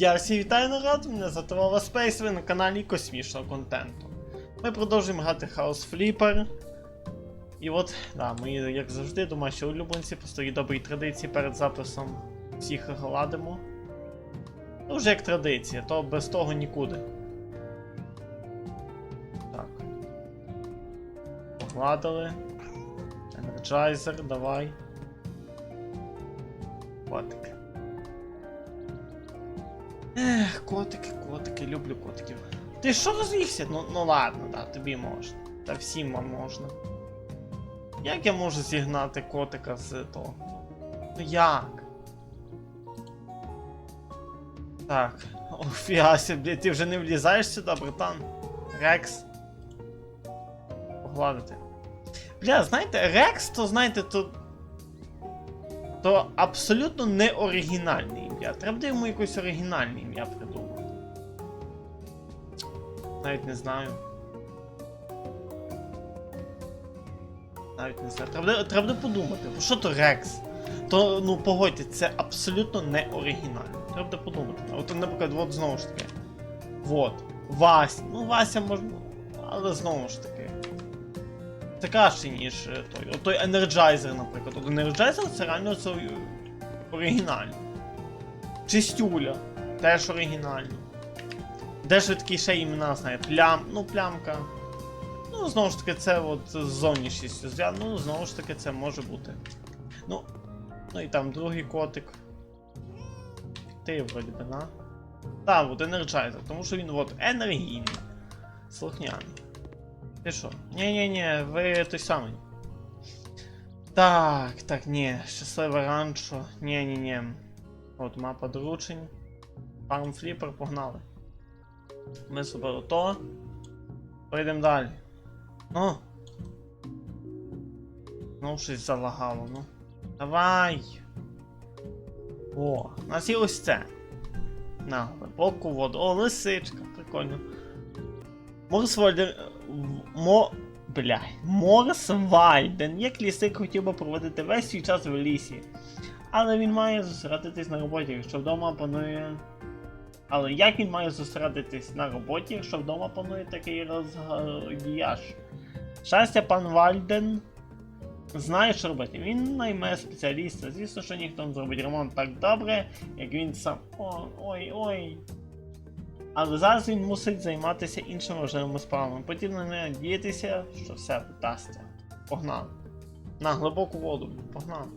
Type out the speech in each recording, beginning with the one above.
Я всі вітаю народ, мене звати Вова Спейс, ви на каналі космічного контенту. Ми продовжуємо грати House Flipper. І от, да, ми, як завжди, домашні улюбленці по старій добрій традиції перед записом всіх гладимо. Ну, вже як традиція, то без того нікуди. Так. Погладили. Energizer, давай. Котик. Ех, котики, котики, люблю котиків. Ти що розвівся? Ну, ну ладно, да, тобі можна. Та всім вам можна. Як я можу зігнати котика з того? Ну як? Так. О, фіася, блядь, ти вже не влізаєш сюди, братан. Рекс. Погладити. Бля, знаєте, Рекс, то знаєте, то. То абсолютно не оригінальне ім'я. Треба йому якось оригінальне ім'я придумати. Навіть не знаю. Навіть не знаю. Треба, треба подумати. Що то Рекс? То, ну погодьте, це абсолютно не оригінально. Треба подумати. От, наприклад, от знову ж таки. Вот. Вася. Ну, Вася можна. Але знову ж таки. Це краще, ніж е, той. От той Energizer, наприклад. От Energizer це реально це оригінально. Чистюля. Теж оригінально. Де ж ви такі ще імена знає? Плям. Ну, плямка. Ну, знову ж таки, це от з зовнішністю. Ну, знову ж таки, це може бути. Ну. Ну і там другий котик. Ти вроді би, на. Так, от Energizer, тому що він от енергійний. Слухняний. Ти що? Ні-ні-ні, ви той самий. Так, так, ні, щасливе ранчо. Ні-ні-ні. От мапа доручень. Flipper, погнали. Ми зробили то. Поїдемо далі. Ну. Ну, щось залагало, ну. Давай. О, нас є ось це. На, глибоку воду. О, лисичка, прикольно. Морсвальден. Мо. Бля. Морсвальден, як лісик хотів би проводити весь свій час в лісі. Але він має зосередитись на роботі, якщо вдома панує. Але як він має зосередитись на роботі, якщо вдома панує такий розгіяш? Щастя, пан Вальден знає, що робити. Він найме спеціаліста. Звісно, що ніхто не зробить ремонт так добре, як він сам. О, ой, ой. Але зараз він мусить займатися іншими важливими справами. Потрібно не надіятися, що все вдасться. Погнали. На глибоку воду, погнали.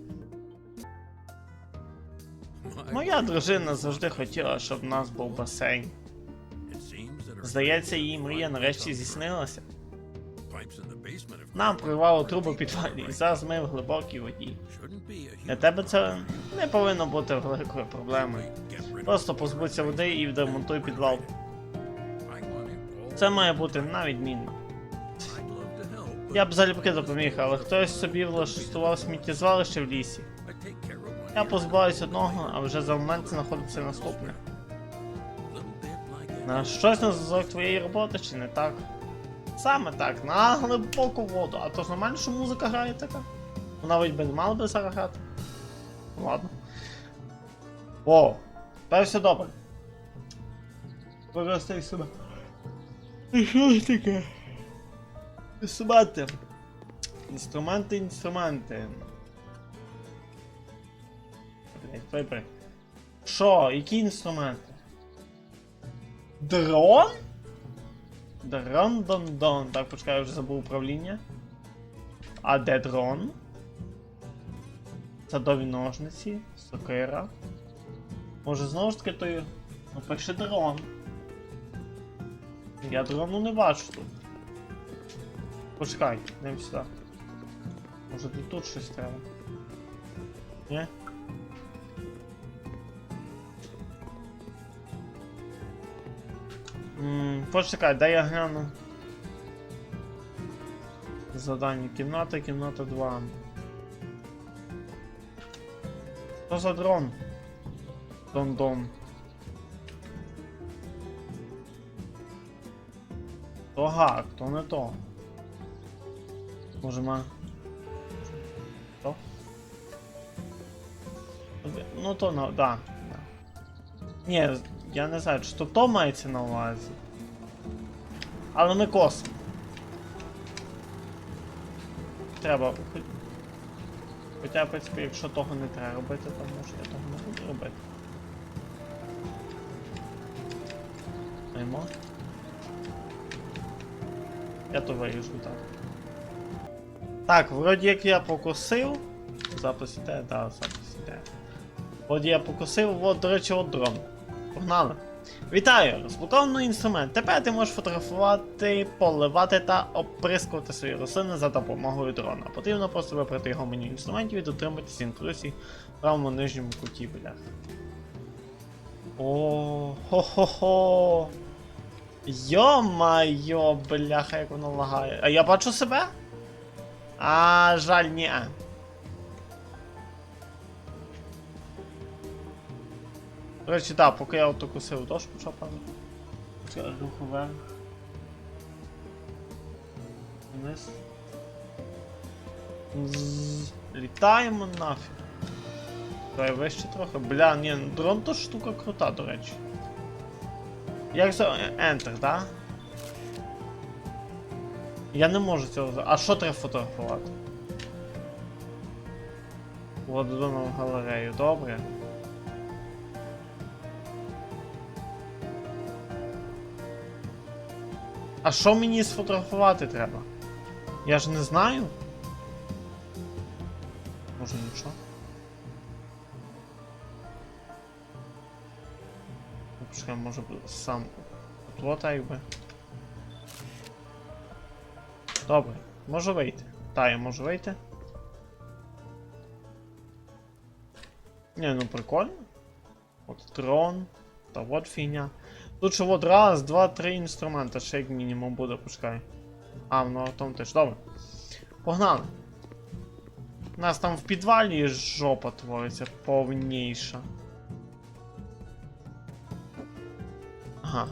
Моя дружина завжди хотіла, щоб в нас був басейн. Здається, її мрія нарешті здійснилася. Нам прорвало трубу підвалі, і зараз ми в глибокій воді. Для тебе це не повинно бути великою проблемою. Просто позбудься води і відремонтуй підвал. Це має бути на відмінно. Я б залюбки допоміг, але хтось собі влаштував сміттєзвалище в лісі. Я позбавлюсь одного, а вже за момент знаходиться наступне. На щось на зв'язок твоєї роботи чи не так? Саме так, на глибоку воду. А то ж нормально, що музика грає така? Ну навіть би не мала би зараз грати. Ну ладно. О, тепер все добре. Поростай себе. І що ж таке? Інструменти, інструменти. Вибери. Що? Які інструменти? Дрон? Дрон дон дон. Так, почекай, я вже забув управління. А де дрон? Садові ножниці, сокира. Може знову ж таки той. Ну пише дрон. Я дрону не бачу тут. Почекай, йдемо сюди. Може тут щось треба. Ні? Ммм, почекай, дай я гляну. Задання. Кімната, кімната 2. Що за дрон? Дон-дон. То гак, то не то. Може ма. То? Ну то, да. Ні, Я не знаю, чи то то мається на увазі. Але ми косимо. Треба. Хоча, в принципі, якщо того не треба робити, то може я того не буду робити. Аймо. Я то виріжу так. Так, вроді як я покосив. Запис іде, да, запис іде. Вроді я покосив, от, до речі, от дрон. Погнали. Вітаю! Розблокований інструмент. Тепер ти можеш фотографувати, поливати та оприскувати свої рослини за допомогою дрона. Потрібно просто вибрати його меню інструментів і дотриматися інструкцій в правому нижньому куті, бля. О, хо-хо-хо. Йо-майо, бляха, як воно лагає. А я бачу себе? А, жаль, ні. До речі, так, поки я ото косив почав падати. Це руху. Вниз. Літаємо нафіг. Давай вище трохи. Бля, ні, дрон то штука крута, до речі. Як за Enter, да? Я не можу цього. А що треба фотографувати? Владону галерею, добре. А що мені сфотографувати треба? Я ж не знаю. Може нічого. Ну, Почекай, може сам оплота якби. Добре, можу вийти. Та, я можу вийти. Не, ну прикольно. От трон. Та от фігня. Тут ще от раз, два, три інструмента, ще як мінімум буде, почекай. А, ну в тому теж. Добре. Погнали. У нас там в підвалі жопа твориться повніша. Ага.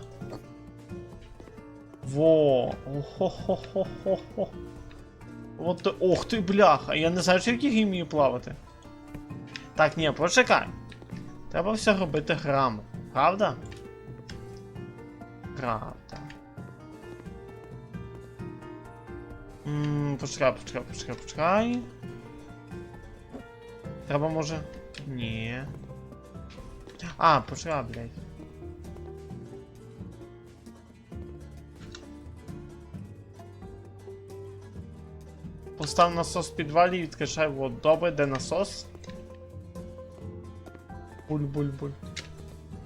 Во! Охо-хо-хо-хо-хо. От ох ти бляха, я не знаю, чи як я вмію плавати. Так, ні, почекай. Треба все робити грамотно, правда? Правда. Ммм, почекай, почекай, почекай, почекай. Треба може. Ні. А, почекай, блядь. Постав насос в підвалі і відкачай воду. Добре, де насос? Буль-буль-буль.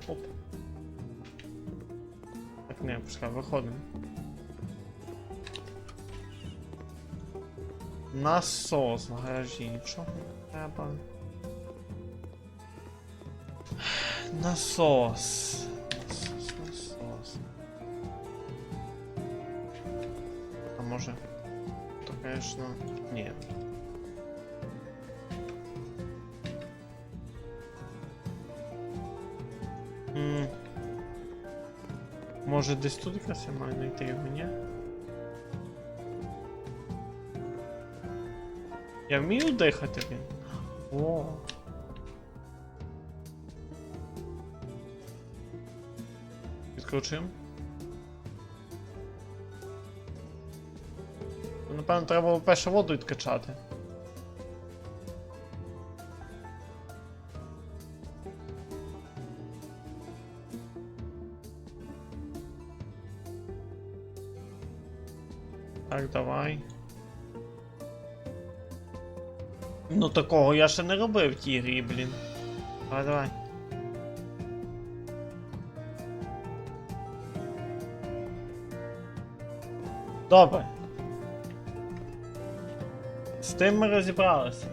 Оп. Не, пускай, виходимо. Насос в гаражі, нічого не треба. Насос. Насос, насос. А може. То, конечно, ні. Може десь тут якраз я маю знайти його, ні? Я вмію дихати він. О. Відключимо. Ну, Напевно, треба було перше воду відкачати. Так, давай. Ну такого я ще не робив в тій грі, блін. Давай, давай. Добре. З тим ми розібралися.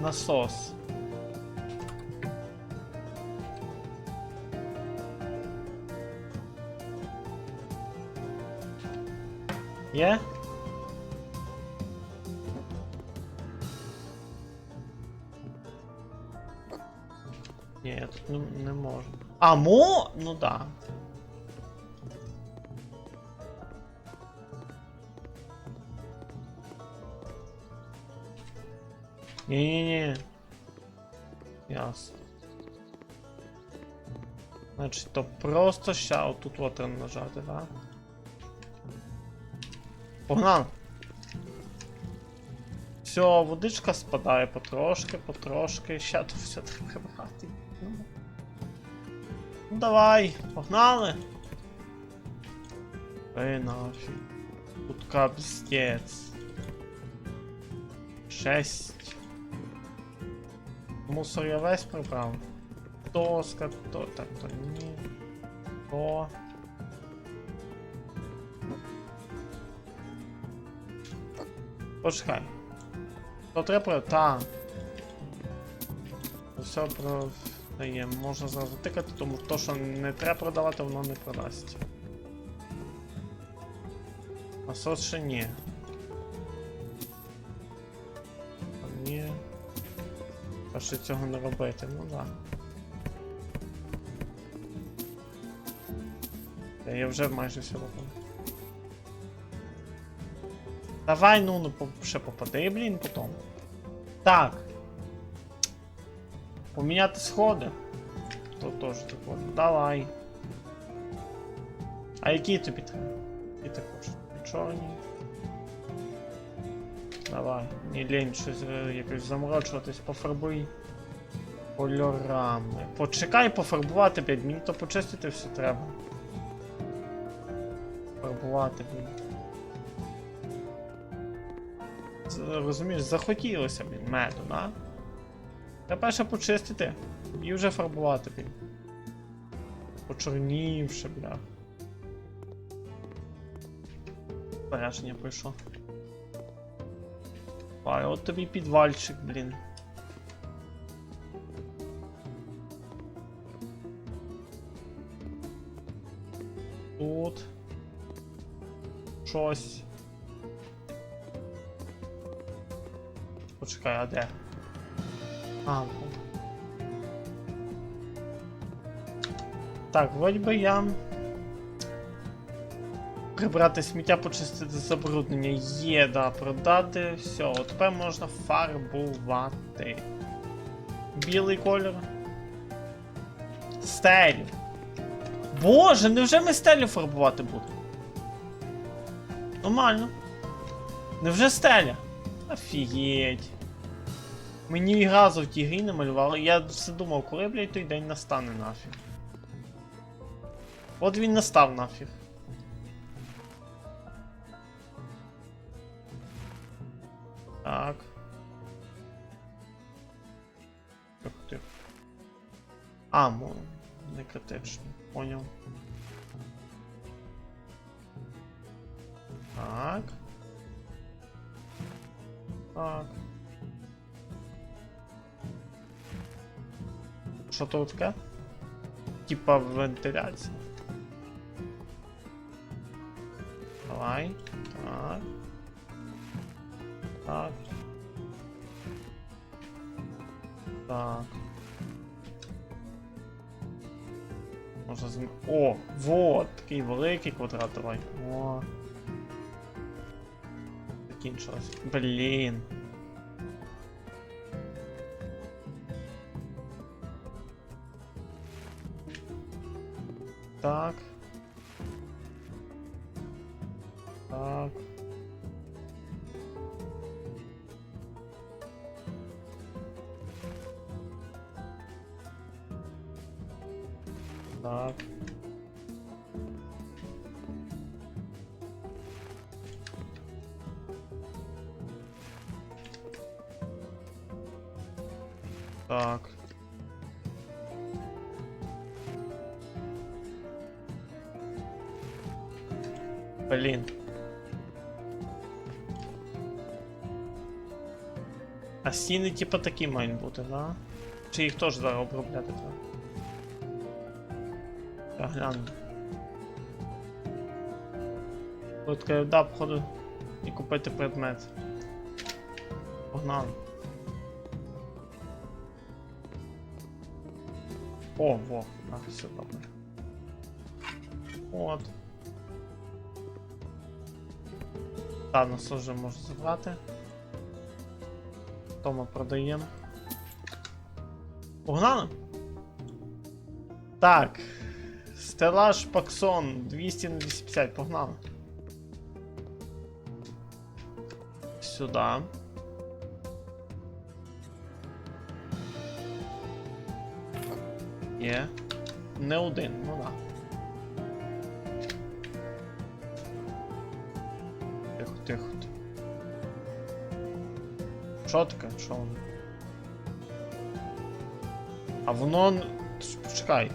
Насос. Є? Ні, я тут не, не можу. А, мо? Ну да. Ні-ні-ні. Ясно. Значить, то просто ща отут от треба нажати, так? Погнали! Все, водичка спадає потрошки, потрошки. Ща то все треба прибрати. Ну. давай, погнали! Ей нафіг. Тут капздец. Шесть. Мусор я весь прибрав. Доска, то так, то ні. То. Почекай. То треба. Та. Все продає. Можна зразу тикати, тому то, що не треба продавати, воно не продасть. Насос ще ні. А Ні. А ще цього не робити, ну да. Та я вже майже все робив. Давай, ну, ну ще попади, блін, потім. Так. Поміняти сходи. То теж такое. Давай. А які тобі треба? Ти хочеш? Чорні. Давай, не лінь щось е, якось заморочуватись, пофарбуй кольорами. Почекай пофарбувати, блядь, мені то почистити все треба. Фарбувати, блін. Розумієш, захотілося, блін, меду, да? Треба перше почистити і вже фарбувати, блін. Почорнівши, бля. Збереження пройшло. Ай, от тобі підвальчик, блін. Тут. Щось. Почекай, а де? А. Так, вроді би я. Прибрати сміття, почистити забруднення. Є, да, продати. Все, от тепер можна фарбувати. Білий колір. Стелю. Боже, невже ми стелю фарбувати будемо? Нормально. Невже стеля? Офігеть. Мені ні разу в тій грі не малювали. Я все думав, коли, блядь, той день настане нафіг. От він настав нафіг. Так. Тихо, тихо. А, мо... не критично. Поняв. Так. Так. Що то таке? Типа вентиляція. Давай. Так. Так. Так. Можна зм... О, вот, такий великий квадрат, давай. О. Закінчилось. Блін. Так. Так. Так. Так. Блін. А стіни типа такі мають бути, да? Чи їх теж зараз обробляти треба? Я гляну. От да, походу, і купити предмет. Погнали. О, во, так, все добре. От. Та, нас вже можна забрати. То ми продаємо. Погнали? Так. Стелаж Паксон 200 на 250, погнали. Сюда. Є. Не один, ну да. Що таке? Що воно? А воно. Почекай.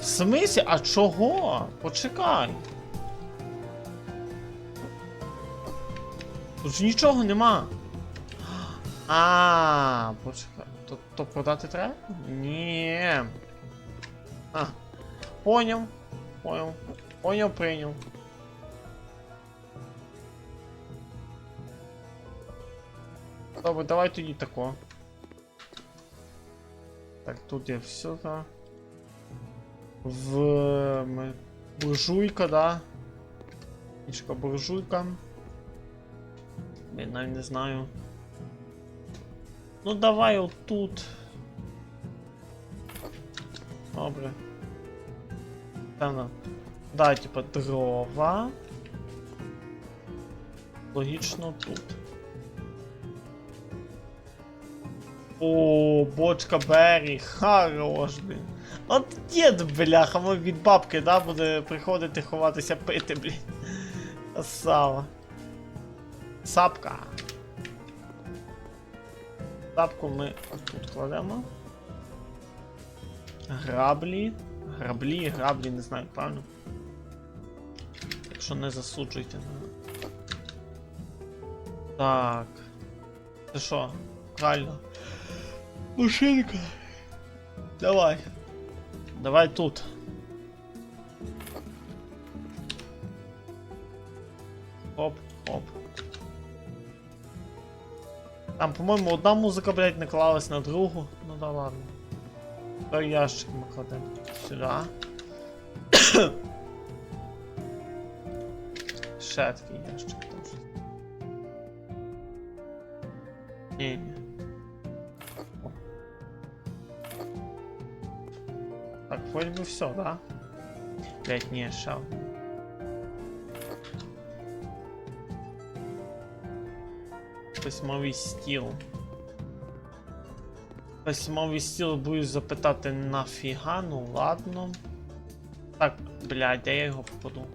В смислі? А чого? Почекай. Тут ж нічого нема. А, почекай. То, то продати треба? Ні. А. Поняв. Поняв. Поняв, прийняв. Добре, давай тоді тако. Так, тут є все, так. В буржуйка, да. Книжка буржуйка. Я навіть не знаю. Ну давай отут. Добре. Певно. Да, типа дрова. Логічно тут. О, бочка Беррі, хорош, блін. От дід, бляха, мой від бабки, да, буде приходити ховатися пити, блін. Красава. Сапка. Сапку ми тут кладемо. Граблі. Граблі, граблі, не знаю, правильно. Якщо не засуджуйте. ну. Так. Це що? Правильно. Машинка. Давай. Давай тут. Хоп, хоп. Там, по-моєму, одна музика, блядь, не клалась на другу. Ну да ладно. Тепер ящик ми кладемо сюди. Ще такий ящик теж. Ні, Вроде бы все, да? Блять, не, один. Письмовий стіл. Письмовий стіл боюсь запитати нафіга, ну ладно. Так, блядь, де я його попаду?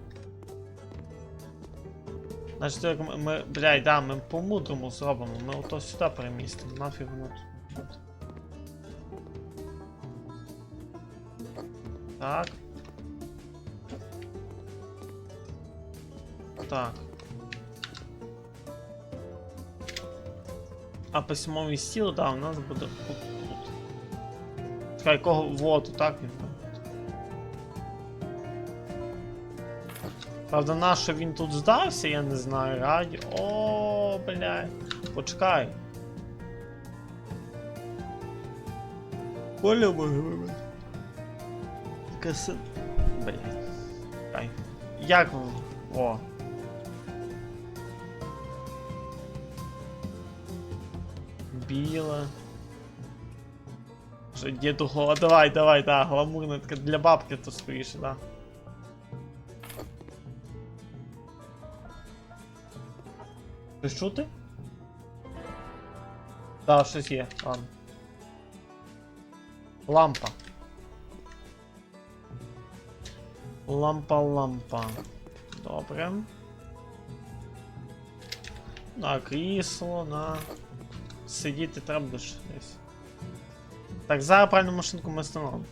Значить, ми блядь, да, ми по-мудрому зробимо, ми ото сюди перемістимо, нафіг воно тут. Так. Так. А письмовий стіл, да, у нас буде тут. Чекай, кого вот, так він. там. Правда, на він тут здався, я не знаю. Раді. О, блядь. Почекай. Коля може Каси... Блядь. Як О. Біле. Що діду голова. Давай, давай, да, гламурна така для бабки то скоріше, да. Щось чути? Да, щось є, ладно. Лампа. Лампа, лампа. Добре. На крісло, на. Сидіти треба ж десь. Так, зараз правильну машинку ми встановимо.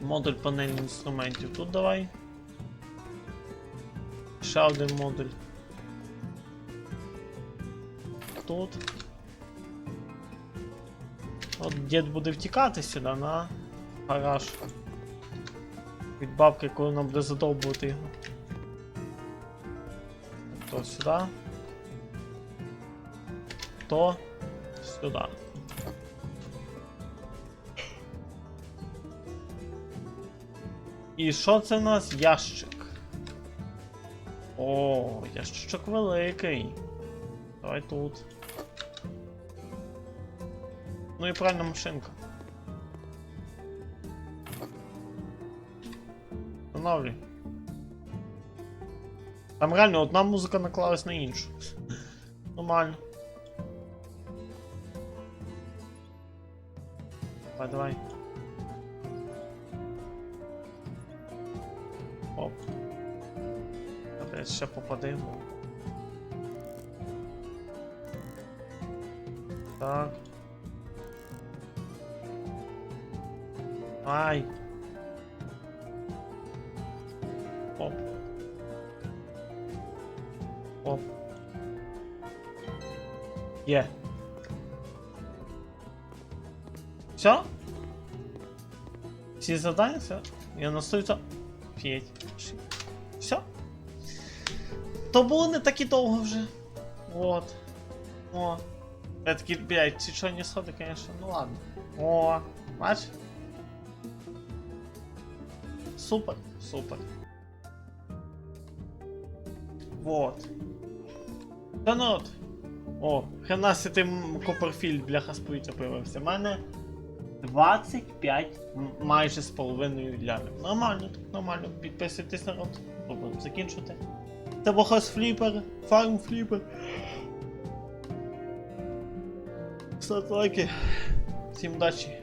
Модуль панельних інструментів тут давай. Ще один модуль. Тут. От дід буде втікати сюди на гараж. Від бабки, коли нам буде задовбувати його. То сюди. То сюди. І що це в нас? Ящик. О, ящичок великий. Давай тут. Ну і правильна машинка. Встановлюй. Там реально одна музика наклалась на іншу. Нормально. Давай, давай. Оп. Опять ще попадемо. Так. Ай. Є. Все? Всі завдання, все? Я настою П'ять. Все? То було не так і довго вже. Вот. О. Я такий, блядь, ці чорні сходи, конечно, ну ладно. О, бач? Супер, супер. Вот. Та ну от. О, хренасі ти Копперфільд, бляха з появився. У мене 25 майже з половиною лямів. Нормально, так нормально. Підписуйтесь на рот. Будемо закінчувати. Це Бохас Фліпер, Фарм Фліпер. Ставте лайки. Всім удачі.